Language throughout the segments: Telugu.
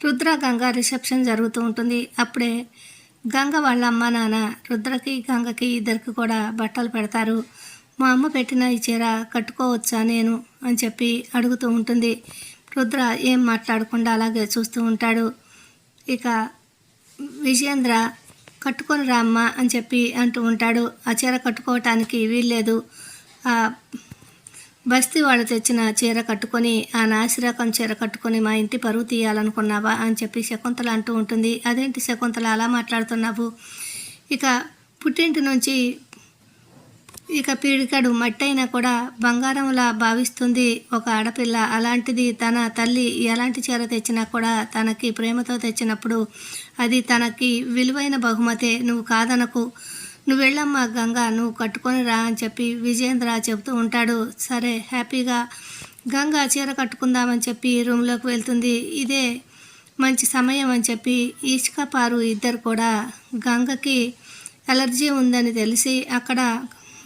రుద్ర గంగ రిసెప్షన్ జరుగుతూ ఉంటుంది. అప్పుడే గంగ వాళ్ళ అమ్మ నాన్న రుద్రకి గంగకి ఇద్దరికి కూడా బట్టలు పెడతారు. మా అమ్మ పెట్టిన ఈ చీర కట్టుకోవచ్చా నేను? అని చెప్పి అడుగుతూ ఉంటుంది. రుద్ర ఏం మాట్లాడకుండా అలాగే చూస్తూ ఉంటాడు. ఇక విజేంద్ర కట్టుకొని రామ్మ అని చెప్పి అంటూ ఉంటాడు. ఆ చీర కట్టుకోవటానికి వీల్లేదు. ఆ బస్తీ వాళ్ళు తెచ్చిన చీర కట్టుకొని ఆ నాసిరకం చీర కట్టుకొని మా ఇంటి పరువు తీయాలనుకున్నావా అని చెప్పి శకుంతల అంటూ ఉంటుంది. అదేంటి శకుంతల అలా మాట్లాడుతున్నావు? ఇక పుట్టింటి నుంచి ఇక పీడికడు మట్టైనా కూడా బంగారంలా భావిస్తుంది ఒక ఆడపిల్ల. అలాంటిది తన తల్లి ఎలాంటి చీర తెచ్చినా కూడా తనకి ప్రేమతో తెచ్చినప్పుడు అది తనకి విలువైన బహుమతే. నువ్వు కాదనకు. నువ్వు వెళ్ళమ్మా గంగ నువ్వు కట్టుకొని రా అని చెప్పి విజేంద్ర చెబుతూ ఉంటాడు. సరే హ్యాపీగా గంగ చీర కట్టుకుందామని చెప్పి రూమ్లోకి వెళ్తుంది. ఇదే మంచి సమయం అని చెప్పి ఈష్క పారు ఇద్దరు కూడా గంగకి ఎలర్జీ ఉందని తెలిసి అక్కడ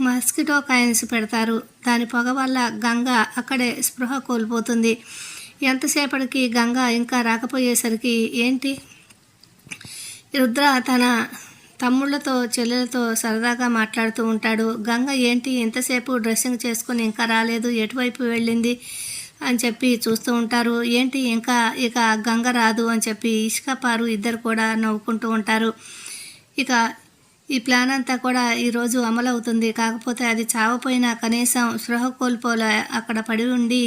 మస్కిటో కాయిన్స్ పెడతారు. దాని పొగ వల్ల గంగ అక్కడే స్పృహ కోల్పోతుంది. ఎంతసేపటికి గంగ ఇంకా రాకపోయేసరికి ఏంటి? రుద్ర తన తమ్ముళ్ళతో చెల్లెలతో సరదాగా మాట్లాడుతూ ఉంటాడు. గంగ ఏంటి? ఎంతసేపు డ్రెస్సింగ్ చేసుకుని ఇంకా రాలేదు. ఎటువైపు వెళ్ళింది? అని చెప్పి చూస్తూ ఉంటారు. ఏంటి? ఇంకా ఇక గంగ రాదు అని చెప్పి ఇసుక పారు ఇద్దరు కూడా నవ్వుకుంటూ ఉంటారు. ఇక ఈ ప్లాన్ అంతా కూడా ఈరోజు అమలవుతుంది. కాకపోతే అది చావపోయినా కనీసం స్పృహ కోల్పోలే అక్కడ పడి ఉండి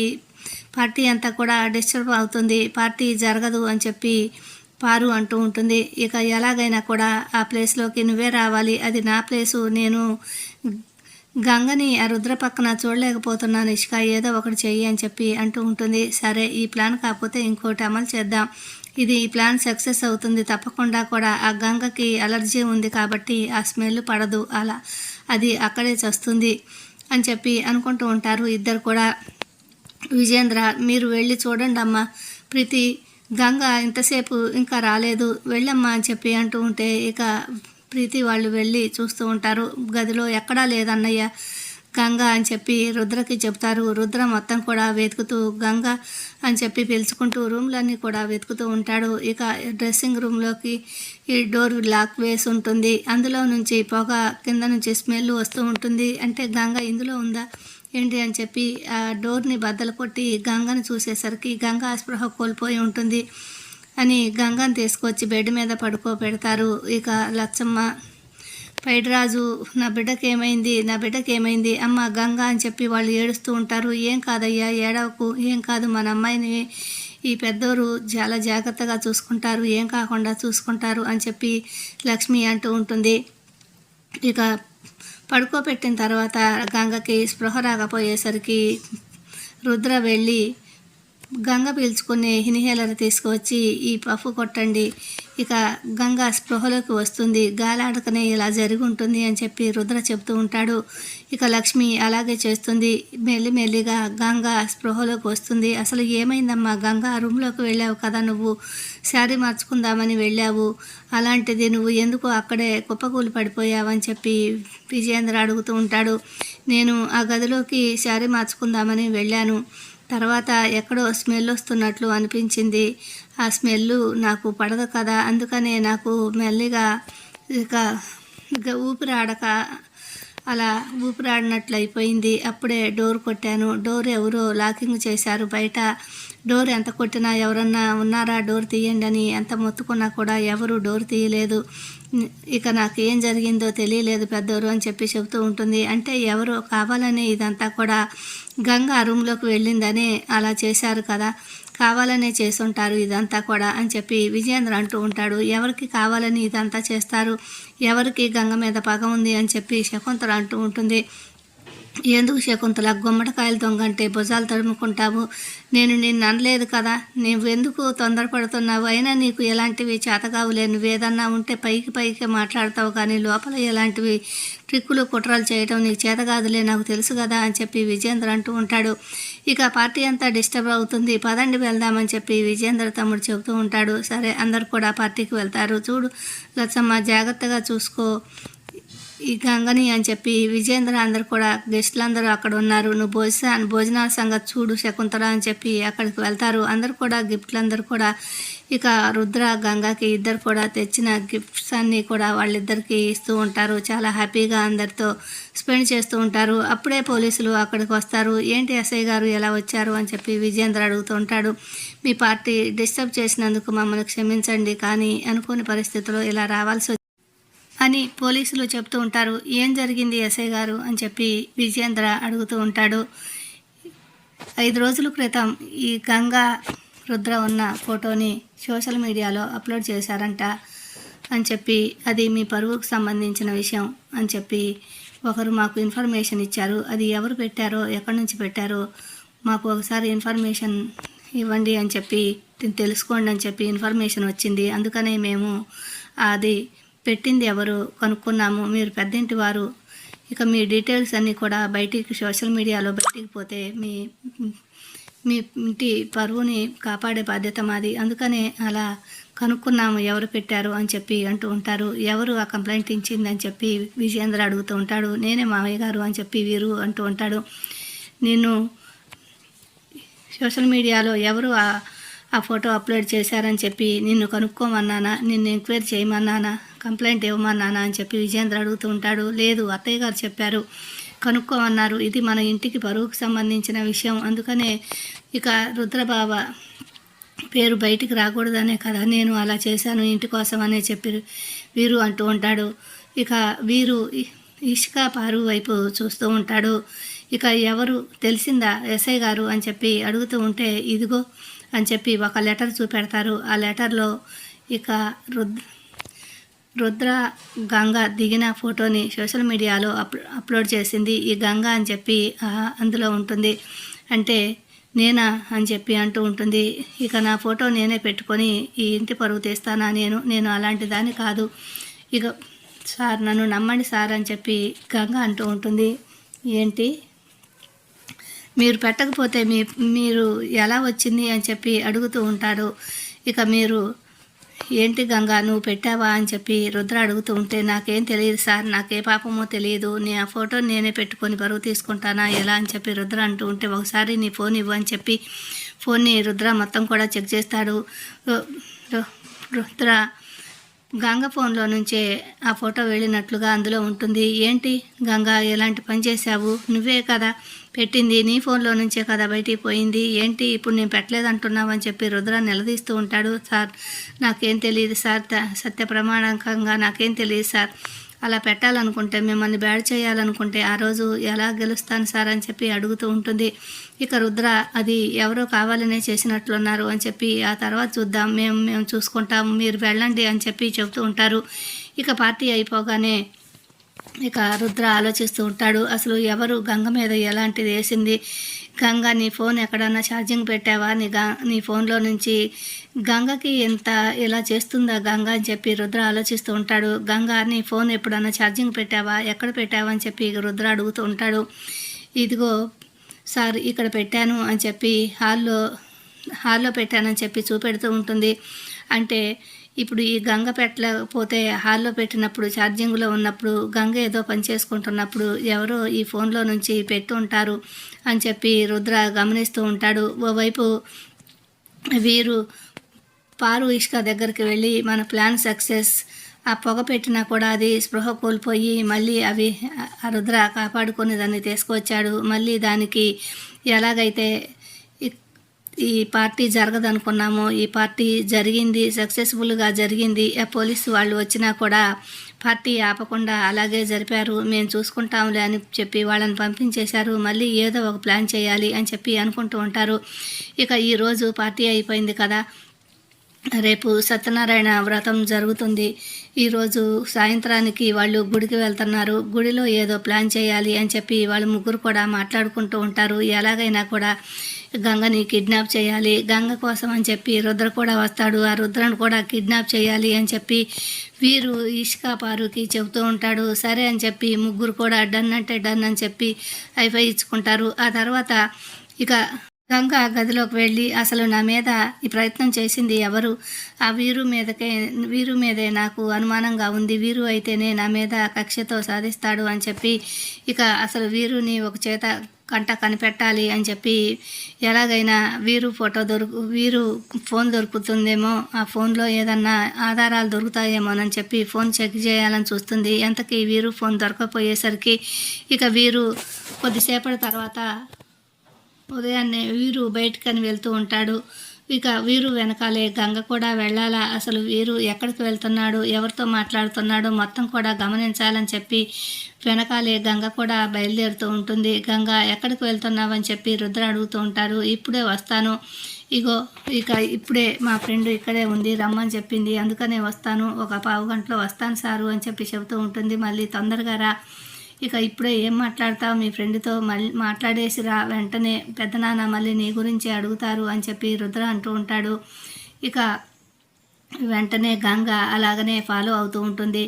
పార్టీ అంతా కూడా డిస్టర్బ్ అవుతుంది. పార్టీ జరగదు అని చెప్పి పారు అంటూ ఉంటుంది. ఇక ఎలాగైనా కూడా ఆ ప్లేస్లోకి నువ్వే రావాలి. అది నా ప్లేసు నేను గంగని ఆ రుద్ర పక్కన చూడలేకపోతున్నాను ఇష్క ఏదో ఒకటి చెయ్యి అని చెప్పి అంటూ ఉంటుంది. సరే ఈ ప్లాన్ కాకపోతే ఇంకోటి అమలు చేద్దాం. ఇది ఈ ప్లాన్ సక్సెస్ అవుతుంది. తప్పకుండా కూడా ఆ గంగకి అలర్జీ ఉంది కాబట్టి ఆ స్మెల్ పడదు. అలా అది అక్కడే చస్తుంది అని చెప్పి అనుకుంటూ ఉంటారు ఇద్దరు కూడా. విజేంద్ర మీరు వెళ్ళి చూడండి అమ్మ ప్రీతి గంగ ఇంతసేపు ఇంకా రాలేదు వెళ్ళమ్మా అని చెప్పి అంటూ ఉంటే ఇక ప్రీతి వాళ్ళు వెళ్ళి చూస్తూ ఉంటారు. గదిలో ఎక్కడా లేదన్నయ్య. గంగ అని చెప్పి రుద్రకి చెప్తారు రుద్ర మొత్తం కూడా వెతుకుతూ గంగ అని చెప్పి పిలుచుకుంటూ రూమ్లన్నీ కూడా వెతుకుతూ ఉంటాడు. ఇక డ్రెస్సింగ్ రూమ్లోకి ఈ డోర్ లాక్ వేసి ఉంటుంది. అందులో నుంచి పొగ కింద నుంచి స్మెల్ వస్తూ ఉంటుంది. అంటే గంగ ఇందులో ఉందా? ఏంటి అని చెప్పి ఆ డోర్ని బద్దలు కొట్టి గంగను చూసేసరికి గంగ స్పృహ కోల్పోయి ఉంటుంది అని గంగను తీసుకొచ్చి బెడ్ మీద పడుకోబెడతారు ఇక లచ్చమ్మ పైడిరాజు నా బిడ్డకి ఏమైంది నా బిడ్డకి ఏమైంది అమ్మ గంగ అని చెప్పి వాళ్ళు ఏడుస్తూ ఉంటారు. ఏం కాదయ్యా ఏడవకు. ఏం కాదు మన అమ్మాయిని ఈ పెద్దోరు చాలా జాగ్రత్తగా చూసుకుంటారు. ఏం కాకుండా చూసుకుంటారు అని చెప్పి లక్ష్మి అంటూ ఉంటుంది. ఇక పడుకోబెట్టిన తర్వాత గంగకి స్పృహ రాకపోయేసరికి రుద్ర వెళ్ళి గంగ పీల్చుకునే హినిహేలర్ తీసుకువచ్చి ఈ పఫ్ కొట్టండి. ఇక గంగ స్పృహలోకి వస్తుంది. గాలాడకనే ఇలా జరిగి ఉంటుంది అని చెప్పి రుద్ర చెబుతూ ఉంటాడు. ఇక లక్ష్మి అలాగే చేస్తుంది. మెల్లి మెల్లిగా గంగ స్పృహలోకి వస్తుంది. అసలు ఏమైందమ్మా? గంగ రూమ్లోకి వెళ్ళావు కదా నువ్వు. శారీ మార్చుకుందామని వెళ్ళావు. అలాంటిది నువ్వు ఎందుకు అక్కడే కుప్పకూలి పడిపోయావని చెప్పి విజయేంద్ర అడుగుతూ ఉంటాడు. నేను ఆ గదిలోకి శారీ మార్చుకుందామని వెళ్ళాను. తర్వాత ఎక్కడో స్మెల్ వస్తున్నట్లు అనిపించింది. ఆ స్మెల్ నాకు పడదు కదా అందుకనే నాకు మెల్లిగా ఇక ఊపిరాడక అలా ఊపిరాడినట్లు అయిపోయింది అప్పుడే డోర్ కొట్టాను. డోర్ ఎవరో లాకింగ్ చేశారు. బయట డోర్ ఎంత కొట్టినా ఎవరన్నా ఉన్నారా? డోర్ తీయండి అని ఎంత మొత్తుకున్నా కూడా ఎవరు డోర్ తీయలేదు. ఇక నాకు ఏం జరిగిందో తెలియలేదు పెద్దోరు అని చెప్పి చెబుతూ ఉంటుంది. అంటే ఎవరు కావాలని ఇదంతా కూడా గంగ రూమ్లోకి వెళ్ళిందనే అలా చేశారు కదా. కావాలనే చేసుంటారు ఇదంతా కూడా అని చెప్పి విజయేంద్ర అంటూ ఉంటాడు. ఎవరికి కావాలని ఇదంతా చేస్తారు? ఎవరికి గంగ మీద పగ ఉంది అని చెప్పి శకుంతల అంటూ ఉంటుంది. ఎందుకు శకుంతల గుమ్మడికాయలు దొంగంటే భుజాలు తడుముకుంటావు? నేను నిన్ను అనలేదు కదా. నువ్వు ఎందుకు తొందరపడుతున్నావు? అయినా నీకు ఎలాంటివి చేతకావులే నువ్వేదన్నా ఉంటే పైకి పైకి మాట్లాడతావు కానీ లోపల ఎలాంటివి ట్రిక్కులు కుట్రలు చేయడం నీకు చేతగాదులే నాకు తెలుసు కదా అని చెప్పి విజేంద్ర అంటూ ఉంటాడు. ఇక పార్టీ అంతా డిస్టర్బ్ అవుతుంది. పదండి వెళ్దామని చెప్పి విజేంద్ర తమ్ముడు చెబుతూ ఉంటాడు. సరే అందరు కూడా పార్టీకి వెళ్తారు. చూడు లచ్చమ్మ జాగ్రత్తగా చూసుకో. ఈ గంగని అని చెప్పి విజేంద్ర అందరు కూడా గెస్టులు అందరూ అక్కడ ఉన్నారు. నువ్వు భోజన భోజనాల సంగతి చూడు శకుంతల అని చెప్పి అక్కడికి వెళ్తారు. అందరు కూడా గిఫ్ట్లు అందరు కూడా ఇక రుద్ర గంగకి ఇద్దరు కూడా తెచ్చిన గిఫ్ట్స్ అన్నీ కూడా వాళ్ళిద్దరికి ఇస్తూ ఉంటారు. చాలా హ్యాపీగా అందరితో స్పెండ్ చేస్తూ ఉంటారు. అప్పుడే పోలీసులు అక్కడికి వస్తారు. ఏంటి ఎస్ఐ గారు ఎలా వచ్చారు అని చెప్పి విజేంద్ర అడుగుతూ ఉంటాడు. మీ పార్టీ డిస్టర్బ్ చేసినందుకు మమ్మల్ని క్షమించండి కానీ అనుకోని పరిస్థితిలో ఇలా రావాల్సి అని పోలీసులు చెప్తూ ఉంటారు. ఏం జరిగింది ఎస్ఐ గారు? అని చెప్పి విజేంద్ర అడుగుతూ ఉంటాడు. ఐదు రోజుల క్రితం ఈ గంగా రుద్ర ఉన్న ఫోటోని సోషల్ మీడియాలో అప్లోడ్ చేశారంట అని చెప్పి అది మీ పరువుకు సంబంధించిన విషయం అని చెప్పి ఒకరు మాకు ఇన్ఫర్మేషన్ ఇచ్చారు. అది ఎవరు పెట్టారో ఎక్కడి నుంచి పెట్టారో మాకు ఒకసారి ఇన్ఫర్మేషన్ ఇవ్వండి అని చెప్పి తెలుసుకోండి అని చెప్పి ఇన్ఫర్మేషన్ వచ్చింది. అందుకనే మేము అది పెట్టింది ఎవరు కనుక్కున్నాము. మీరు పెద్దింటి వారు. ఇక మీ డీటెయిల్స్ అన్నీ కూడా బయటికి సోషల్ మీడియాలో బయటికి పోతే మీ మీ ఇంటి పరువుని కాపాడే బాధ్యత మాది. అందుకనే అలా కనుక్కున్నాము ఎవరు పెట్టారు అని చెప్పి అంటూ ఉంటారు. ఎవరు ఆ కంప్లైంట్ ఇచ్చిందని చెప్పి విజయేంద్ర అడుగుతూ ఉంటాడు. నేనే మామయ్య గారు అని చెప్పి వీరు అంటూ ఉంటాడు. నిన్ను సోషల్ మీడియాలో ఎవరు ఆ ఆ ఫోటో అప్లోడ్ చేశారని చెప్పి నిన్ను కనుక్కోమన్నానా? నిన్ను ఎంక్వైరీ చేయమన్నానా? కంప్లైంట్ ఇవ్వమన్నానా అని చెప్పి విజేంద్ర అడుగుతూ ఉంటాడు. లేదు అత్తయ్య గారు చెప్పారు. కనుక్కోమన్నారు. ఇది మన ఇంటికి పరువుకు సంబంధించిన విషయం. అందుకనే ఇక రుద్రబాబా పేరు బయటికి రాకూడదనే కదా. నేను అలా చేశాను ఇంటి కోసం అనే చెప్పి వీరు అంటూ ఉంటాడు. ఇక వీరు ఇష్కా ఇష్క పారు వైపు చూస్తూ ఉంటాడు. ఇక ఎవరు తెలిసిందా ఎస్ఐ గారు అని చెప్పి అడుగుతూ ఉంటే ఇదిగో అని చెప్పి ఒక లెటర్ చూపెడతారు. ఆ లెటర్లో ఇక రుద్ర రుద్ర గంగ దిగిన ఫోటోని సోషల్ మీడియాలో అప్ అప్లోడ్ చేసింది. ఈ గంగ అని చెప్పి అందులో ఉంటుంది. అంటే నేనా అని చెప్పి అంటూ ఉంటుంది. ఇక నా ఫోటో నేనే పెట్టుకొని ఈ ఇంటి పరువు తీస్తానా నేను? నేను అలాంటి దాన్ని కాదు. ఇక సార్ నన్ను నమ్మండి సార్ అని చెప్పి గంగ అంటూ ఉంటుంది. ఏంటి? మీరు పెట్టకపోతే మీ మీరు ఎలా వచ్చింది అని చెప్పి అడుగుతూ ఉంటాడు ఇక మీరు ఏంటి గంగా నువ్వు పెట్టావా అని చెప్పి రుద్ర అడుగుతూ ఉంటే నాకేం తెలియదు సార్ నాకే పాపమో తెలియదు. నీ ఆ ఫోటో నేనే పెట్టుకొని బరువు తీసుకుంటానా ఎలా అని చెప్పి రుద్ర అంటూ ఉంటే ఒకసారి నీ ఫోన్ ఇవ్వు అని చెప్పి ఫోన్ని రుద్ర మొత్తం కూడా చెక్ చేస్తాడు. రుద్ర గంగ ఫోన్లో నుంచే ఆ ఫోటో వెళ్ళినట్లుగా అందులో ఉంటుంది. ఏంటి గంగా ఎలాంటి పని చేశావు? నువ్వే కదా పెట్టింది నీ ఫోన్లో నుంచే కదా బయటికి పోయింది. ఏంటి ఇప్పుడు నేను పెట్టలేదు అంటున్నావు అని చెప్పి రుద్ర నిలదీస్తూ ఉంటాడు. సార్ నాకేం తెలియదు సార్. త- సత్య ప్రమాణకంగా నాకేం తెలియదు సార్. అలా పెట్టాలనుకుంటే మిమ్మల్ని బ్యాడ్ చేయాలనుకుంటే ఆ రోజు ఎలా గెలుస్తాను సార్ అని చెప్పి అడుగుతూ ఉంటుంది. ఇక రుద్ర అది ఎవరో కావాలనే చేసినట్లున్నారు అని చెప్పి ఆ తర్వాత చూద్దాం మేము మేము చూసుకుంటాం మీరు వెళ్ళండి అని చెప్పి చెబుతూ ఉంటారు. ఇక పార్టీ అయిపోగానే ఇక రుద్ర ఆలోచిస్తూ ఉంటాడు అసలు ఎవరు గంగ మీద ఎలాంటిది వేసింది? గంగ నీ ఫోన్ ఎక్కడన్నా ఛార్జింగ్ పెట్టావా? నీ గా నీ ఫోన్లో నుంచి గంగకి ఎంత ఇలా చేస్తుందా గంగ అని చెప్పి రుద్ర ఆలోచిస్తూ ఉంటాడు. గంగ నీ ఫోన్ ఎప్పుడన్నా ఛార్జింగ్ పెట్టావా? ఎక్కడ పెట్టావా? అని చెప్పి రుద్ర అడుగుతూ ఉంటాడు. ఇదిగో సార్ ఇక్కడ పెట్టాను అని చెప్పి హాల్లో హాల్లో పెట్టానని చెప్పి చూపెడుతూ ఉంటుంది. అంటే ఇప్పుడు ఈ గంగ పెట్టలేకపోతే హాల్లో పెట్టినప్పుడు ఛార్జింగ్లో ఉన్నప్పుడు గంగ ఏదో పని చేసుకుంటున్నప్పుడు ఎవరో ఈ ఫోన్లో నుంచి పెట్టు ఉంటారు అని చెప్పి రుద్ర గమనిస్తూ ఉంటాడు. ఓవైపు వీరు పారు ఇష్క దగ్గరికి వెళ్ళి మన ప్లాన్ సక్సెస్. ఆ పొగ పెట్టినా కూడా అది స్పృహ కోల్పోయి మళ్ళీ అవి ఆ రుద్ర కాపాడుకొని దాన్ని తీసుకొచ్చాడు మళ్ళీ దానికి ఎలాగైతే ఈ పార్టీ జరగదనుకున్నాము ఈ పార్టీ జరిగింది సక్సెస్ఫుల్గా జరిగింది ఆ పోలీసు వాళ్ళు వచ్చినా కూడా పార్టీ ఆపకుండా అలాగే జరిపారు మేము చూసుకుంటాంలే అని చెప్పి వాళ్ళని పంపించేశారు మళ్ళీ ఏదో ఒక ప్లాన్ చేయాలి అని చెప్పి అనుకుంటూ ఉంటారు. ఇక ఈరోజు పార్టీ అయిపోయింది కదా. రేపు సత్యనారాయణ వ్రతం జరుగుతుంది. ఈరోజు సాయంత్రానికి వాళ్ళు గుడికి వెళ్తున్నారు. గుడిలో ఏదో ప్లాన్ చేయాలి అని చెప్పి వాళ్ళు ముగ్గురు కూడా మాట్లాడుకుంటూ ఉంటారు. ఎలాగైనా కూడా గంగని కిడ్నాప్ చేయాలి. గంగ కోసం అని చెప్పి రుద్ర కూడా వస్తాడు. ఆ రుద్రను కూడా కిడ్నాప్ చేయాలి అని చెప్పి వీరు ఇష్కా పారుకి చెబుతూ ఉంటాడు. సరే అని చెప్పి ముగ్గురు కూడా డన్ అంటే డన్ అని చెప్పి హైఫై ఇచ్చుకుంటారు ఆ తర్వాత ఇక గంగ గదిలోకి వెళ్ళి అసలు నా మీద ఈ ప్రయత్నం చేసింది ఎవరు? ఆ వీరు మీదకే వీరు మీదే నాకు అనుమానంగా ఉంది. వీరు అయితేనే నా మీద కక్షతో సాధిస్తాడు అని చెప్పి ఇక అసలు వీరుని ఒక చేత కంట కనిపెట్టాలి అని చెప్పి ఎలాగైనా వీరు ఫోటో దొరుకు వీరు ఫోన్ దొరుకుతుందేమో ఆ ఫోన్లో ఏదన్నా ఆధారాలు దొరుకుతాయేమోనని చెప్పి ఫోన్ చెక్ చేయాలని చూస్తుంది. ఎంతకీ వీరు ఫోన్ దొరకపోయేసరికి ఇక వీరు కొద్దిసేపటి తర్వాత ఉదయాన్నే వీరు బయటకని వెళ్తూ ఉంటాడు. ఇక వీరు వెనకాలే గంగ కూడా వెళ్ళాలా? అసలు వీరు ఎక్కడికి వెళ్తున్నాడు? ఎవరితో మాట్లాడుతున్నాడు మొత్తం కూడా గమనించాలని చెప్పి వెనకాలే గంగ కూడా బయలుదేరుతూ ఉంటుంది. గంగ ఎక్కడికి వెళ్తున్నావని చెప్పి రుద్ర అడుగుతూ ఉంటారు ఇప్పుడే వస్తాను. ఇగో ఇక ఇప్పుడే మా ఫ్రెండ్ ఇక్కడే ఉంది. రమ్మని చెప్పింది. అందుకనే వస్తాను. ఒక పావు గంటలో వస్తాను సారు అని చెప్పి చెబుతూ ఉంటుంది. మళ్ళీ తొందరగా రా. ఇక ఇప్పుడే ఏం మాట్లాడతావు? మీ ఫ్రెండ్తో మళ్ళీ మాట్లాడేసి రా వెంటనే పెద్దనాన్న మళ్ళీ నీ గురించి అడుగుతారు అని చెప్పి రుద్ర అంటూ ఉంటాడు. ఇక వెంటనే గంగ అలాగనే ఫాలో అవుతూ ఉంటుంది.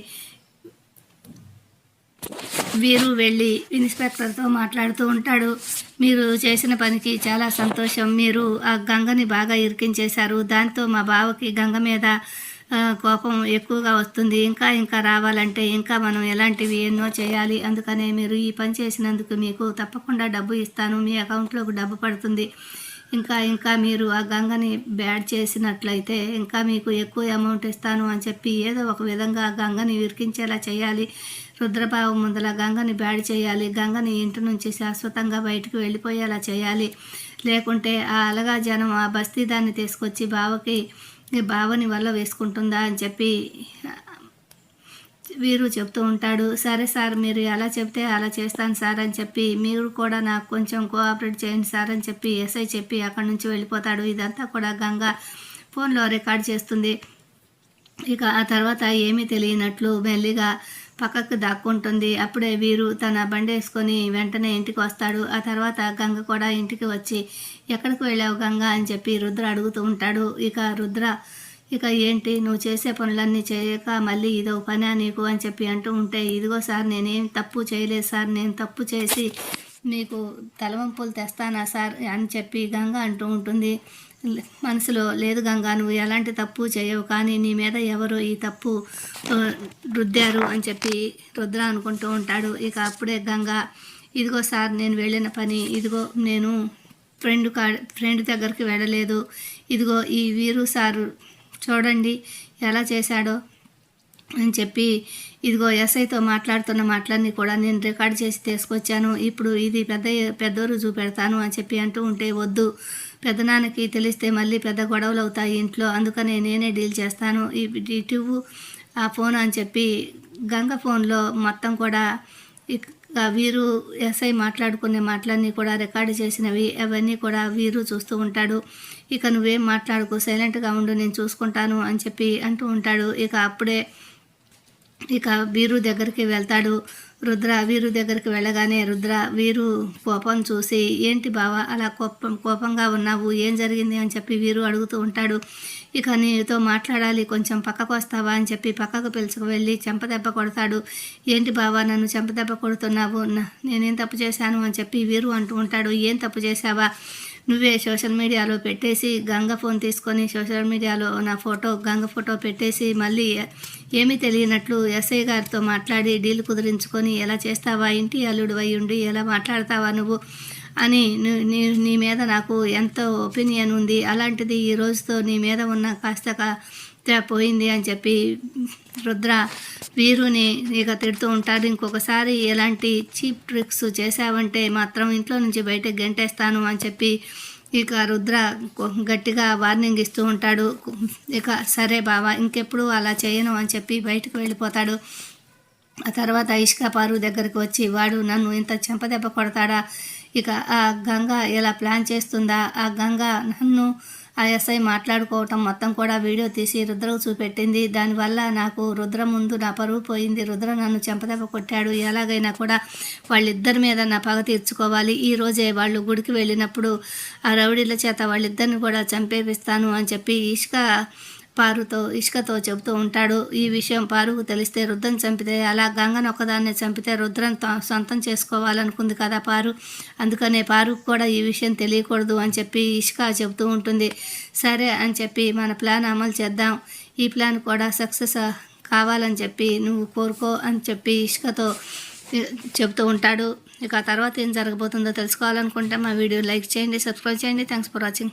వీరు వెళ్ళి ఇన్స్పెక్టర్తో మాట్లాడుతూ ఉంటాడు. మీరు చేసిన పనికి చాలా సంతోషం. మీరు ఆ గంగని బాగా ఇరికించేశారు. దాంతో మా బావకి గంగ మీద కోపం ఎక్కువగా వస్తుంది. ఇంకా ఇంకా రావాలంటే ఇంకా మనం ఎలాంటివి ఎన్నో చేయాలి. అందుకనే మీరు ఈ పని చేసినందుకు మీకు తప్పకుండా డబ్బు ఇస్తాను. మీ అకౌంట్లోకి డబ్బు పడుతుంది. ఇంకా ఇంకా మీరు ఆ గంగని బ్యాడ్ చేసినట్లయితే ఇంకా మీకు ఎక్కువ అమౌంట్ ఇస్తాను అని చెప్పి ఏదో ఒక విధంగా ఆ గంగని విరికించేలా చేయాలి. రుద్రభావం ముందల గంగని బ్యాడ్ చేయాలి. గంగని ఇంటి నుంచి శాశ్వతంగా బయటకు వెళ్ళిపోయేలా చేయాలి. లేకుంటే ఆ అలగా జనం ఆ బస్తీ దాన్ని తీసుకొచ్చి బావకి బావని వల్ల వేసుకుంటుందా అని చెప్పి వీరు చెప్తూ ఉంటాడు. సరే సార్ మీరు ఎలా చెప్తే అలా చేస్తాను సార్ అని చెప్పి మీరు కూడా నాకు కొంచెం కోఆపరేట్ చేయండి సార్ అని చెప్పి ఎస్ఐ చెప్పి అక్కడి నుంచి వెళ్ళిపోతాడు. ఇదంతా కూడా గంగ ఫోన్లో రికార్డ్ చేస్తుంది. ఇక ఆ తర్వాత ఏమీ తెలియనట్లు మెల్లిగా పక్కకు దాక్కుంటుంది. అప్పుడే వీరు తన బండి వేసుకొని వెంటనే ఇంటికి వస్తాడు. ఆ తర్వాత గంగ కూడా ఇంటికి వచ్చి ఎక్కడికి వెళ్ళావు గంగ? అని చెప్పి రుద్ర అడుగుతూ ఉంటాడు. ఇక రుద్ర ఇక ఏంటి? నువ్వు చేసే పనులన్నీ చేయక మళ్ళీ ఇదో పని నీకు? అని చెప్పి అంటూ ఉంటే ఇదిగో సార్ నేనేం తప్పు చేయలేదు సార్. నేను తప్పు చేసి మీకు తలవంపులు తెస్తానా సార్? అని చెప్పి గంగ అంటూ ఉంటుంది. మనసులో లేదు గంగా నువ్వు ఎలాంటి తప్పు చేయవు కానీ నీ మీద ఎవరు ఈ తప్పు రుద్దారు అని చెప్పి రుద్ర అనుకుంటూ ఉంటాడు. ఇక అప్పుడే గంగ ఇదిగో సార్ నేను వెళ్ళిన పని ఇదిగో నేను ఫ్రెండ్ కా ఫ్రెండ్ దగ్గరికి వెళ్ళలేదు. ఇదిగో ఈ వీరు సారు చూడండి ఎలా చేశాడో అని చెప్పి ఇదిగో ఎస్ఐతో మాట్లాడుతున్న మాటలన్నీ కూడా నేను రికార్డ్ చేసి తీసుకొచ్చాను. ఇప్పుడు ఇది పెద్ద పెద్దవారు చూపెడతాను అని చెప్పి అంటూ ఉంటే వద్దు. పెద్దనాన్నకి తెలిస్తే మళ్ళీ పెద్ద గొడవలు అవుతాయి ఇంట్లో. అందుకనే నేనే డీల్ చేస్తాను. ఈ- ఇటు ఆ ఫోన్ అని చెప్పి గంగ ఫోన్లో మొత్తం కూడా ఇక వీరు ఎస్ఐ మాట్లాడుకునే మాటలన్నీ కూడా రికార్డు చేసినవి. అవన్నీ కూడా వీరు చూస్తూ ఉంటాడు. ఇక నువ్వేం మాట్లాడుకో సైలెంట్గా ఉండు నేను చూసుకుంటాను అని చెప్పి అంటూ ఉంటాడు. ఇక అప్పుడే ఇక వీరు దగ్గరికి వెళ్తాడు. రుద్ర వీరు దగ్గరికి వెళ్ళగానే రుద్ర వీరు కోపం చూసి ఏంటి బావ అలా కోపం కోపంగా ఉన్నావు? ఏం జరిగింది? అని చెప్పి వీరు అడుగుతూ ఉంటాడు. ఇక నీతో మాట్లాడాలి కొంచెం పక్కకు వస్తావా? అని చెప్పి పక్కకు పిలుచుకు వెళ్ళి చెంపదెబ్బ కొడతాడు. ఏంటి బావా నన్ను చెంపదెబ్బ కొడుతున్నావు? నేనేం తప్పు చేశాను? అని చెప్పి వీరు అంటూ ఉంటాడు. ఏం తప్పు చేశావా? నువ్వే సోషల్ మీడియాలో పెట్టేసి గంగ ఫోన్ తీసుకొని సోషల్ మీడియాలో నా ఫోటో గంగ ఫోటో పెట్టేసి మళ్ళీ ఏమీ తెలియనట్లు ఎస్ఐ గారితో మాట్లాడి డీల్ కుదిరించుకొని ఎలా చేస్తావా ఇంటి అల్లుడు అయి ఉండి ఎలా మాట్లాడతావా నువ్వు అని నీ నీ మీద నాకు ఎంతో ఒపీనియన్ ఉంది. అలాంటిది ఈ రోజుతో నీ మీద ఉన్న కాస్త పోయింది అని చెప్పి రుద్ర వీరుని ఇక తిడుతూ ఉంటాడు. ఇంకొకసారి ఎలాంటి చీప్ ట్రిక్స్ చేశావంటే మాత్రం ఇంట్లో నుంచి బయటకు గెంటేస్తాను అని చెప్పి ఇక రుద్ర గట్టిగా వార్నింగ్ ఇస్తూ ఉంటాడు. ఇక సరే బావా ఇంకెప్పుడు అలా చేయను అని చెప్పి బయటకు వెళ్ళిపోతాడు. ఆ తర్వాత ఇష్కా పారు దగ్గరికి వచ్చి వాడు నన్ను ఇంత చెంపదెబ్బ కొడతాడా? ఇక ఆ గంగ ఎలా ప్లాన్ చేస్తుందా? ఆ గంగ నన్ను ఆ ఎస్ఐ మాట్లాడుకోవటం మొత్తం కూడా వీడియో తీసి రుద్రకు చూపెట్టింది. దానివల్ల నాకు రుద్ర ముందు నా పరువు పోయింది. రుద్ర నన్ను చెంపదెబ్బ కొట్టాడు. ఎలాగైనా కూడా వాళ్ళిద్దరి మీద నా పగ తీర్చుకోవాలి. ఈ రోజే వాళ్ళు గుడికి వెళ్ళినప్పుడు ఆ రౌడీల చేత వాళ్ళిద్దరిని కూడా చంపేపిస్తాను అని చెప్పి ఇష్క పారుతో ఇష్కతో చెబుతూ ఉంటాడు. ఈ విషయం పారుకు తెలిస్తే రుద్రం చంపితే అలా గంగను ఒకదాన్ని చంపితే రుద్రం త- సొంతం చేసుకోవాలనుకుంది కదా పారు. అందుకనే పారుకు కూడా ఈ విషయం తెలియకూడదు అని చెప్పి ఇష్క చెబుతూ ఉంటుంది. సరే అని చెప్పి మన ప్లాన్ అమలు చేద్దాం. ఈ ప్లాన్ కూడా సక్సెస్ కావాలని చెప్పి నువ్వు కోరుకో అని చెప్పి ఇష్కతో చెబుతూ ఉంటాడు. ఇక తర్వాత ఏం జరగబోతుందో తెలుసుకోవాలనుకుంటే మా వీడియో లైక్ చేయండి సబ్స్క్రైబ్ చేయండి. Thanks for watching